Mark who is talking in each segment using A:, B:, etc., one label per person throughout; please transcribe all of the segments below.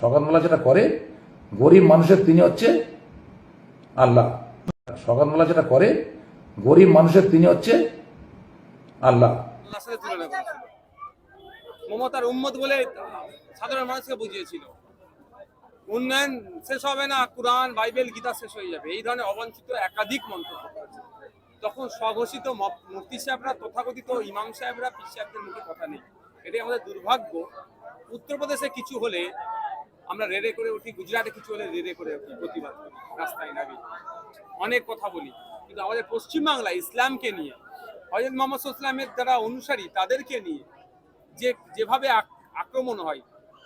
A: সকালবেলা যেটা করে, গরিব মানুষের তিনি হচ্ছে আল্লাহ। সকালবেলা যেটা করে, গরিব মানুষের তিনি হচ্ছে আল্লাহ।
B: মমতার উম্মত বলে সাধারণ মানুষকে বুঝিয়েছিল। উন্নয়ন শেষ হবে না, কোরআন, বাইবেল, গীতা শেষ হয়ে যাবে। এই ধরনের অবাঞ্ছিত একাধিক মন্তব্য তখন স্বঘোষিত মুফতি সাহেবরা, তথাকথিত ইমাম সাহেবরা, পীর সাহেবদের মুখে কথা নেই। এটাই আমাদের দুর্ভাগ্য। উত্তরপ্রদেশে কিছু হলে আমরা রেড়ে করে উঠি, গুজরাটে কিছু হলে রেড়ে করে উঠি প্রতিবাদ রাস্তায় নামি অনেক কথা বলি, কিন্তু আমাদের পশ্চিমবাংলায় ইসলামকে নিয়ে, হজরত মোহাম্মদ ইসলামের যারা অনুসারী তাদেরকে নিয়ে যে, যেভাবে আক- আক্রমণ হয়,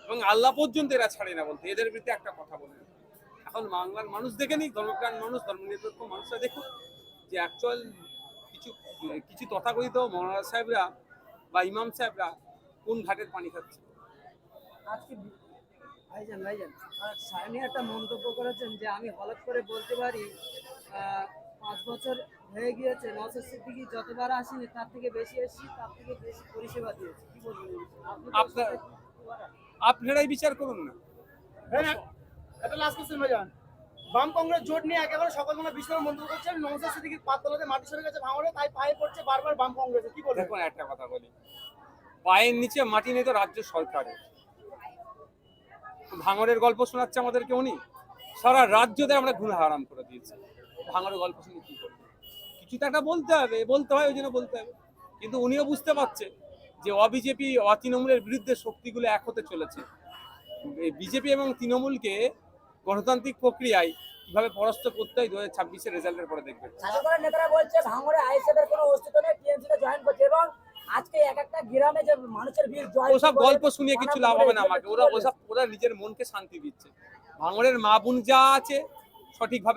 B: এবং আল্লাহ পর্যন্ত এরা ছাড়ে না বলতে, এদের বিরুদ্ধে একটা কথা বলে এখন বাংলার মানুষ দেখে নি ধর্মপ্রাণ মানুষ, ধর্মনিরপেক্ষ মানুষরা দেখুক যে অ্যাকচুয়াল কিছু কিছু তথাকথিত মৌলানা সাহেবরা বা ইমাম সাহেবরা কোন ঘাটের পানি খাচ্ছে।
C: আজকে ভাইজান ভাইজান আর সায়নী একটা মন্তব্য করেছেন যে আমি হঠাৎ করে বলতে পারি পাঁচ বছর হয়ে গিয়েছে নসর সিদ্দিকি যতবার আসেনি তার থেকে বেশি এসেছি তার থেকে বেশি পরিষেবা দিয়েছি। কি বলবেন? আপনি তো
B: আপনার- আপনারাই বিচার করুন না।
D: হ্যাঁ একটা লাস্ট কোশ্চেন ভাইজান। বাম কংগ্রেস জোট নিয়ে একেবারে সকালবেলা বিষ্ণু মন্তব্য করছেন নমস্কার সিদ্দিকির পাতলাতে মাটি সরে গেছে ভাঙড়ে তাই পায়ে পড়ছে বারবার বাম কংগ্রেসে কি বলবেন?
B: একটা কথা বলি। পায়ের নিচে মাটি নেই তো রাজ্য সরকারের। ভাঙরের গল্প শোনাচ্ছে আমাদেরকে উনি? সারা রাজ্যতে আমরা ঘুরে হারাম করে দিয়েছি। ভাঙরের গল্প শুনে কি করব? কিছু তো একটা বলতে হবে, বলতে হয়, ওই জন্য বলতে হবে। কিন্তু উনিও বুঝতে পারছে যে অবিজেপি, অতৃণমূলের বিরুদ্ধে শক্তিগুলো এক হতে চলেছে। বিজেপি এবং তৃণমূলকে গণতান্ত্রিক প্রক্রিয়ায় কীভাবে পরাস্ত করতে হয়, দু হাজার ছাব্বিশের রেজাল্টের পরে দেখবেন।
E: নেতারা বলছে, ভাঙড়ে আইএসএফ এর কোনো অস্তিত্ব নেই টিএমসি জয়েন করছে এবং আজকে এক একটা গ্রামে যে মানুষের ভিড় জয়
B: ওসব গল্প শুনিয়ে কিছু লাভ হবে না আমাকে। ওরা ওসব ওরা নিজের মনকে শান্তি দিচ্ছে। ভাঙড়ের মা বোন যা আছে সঠিকভাবে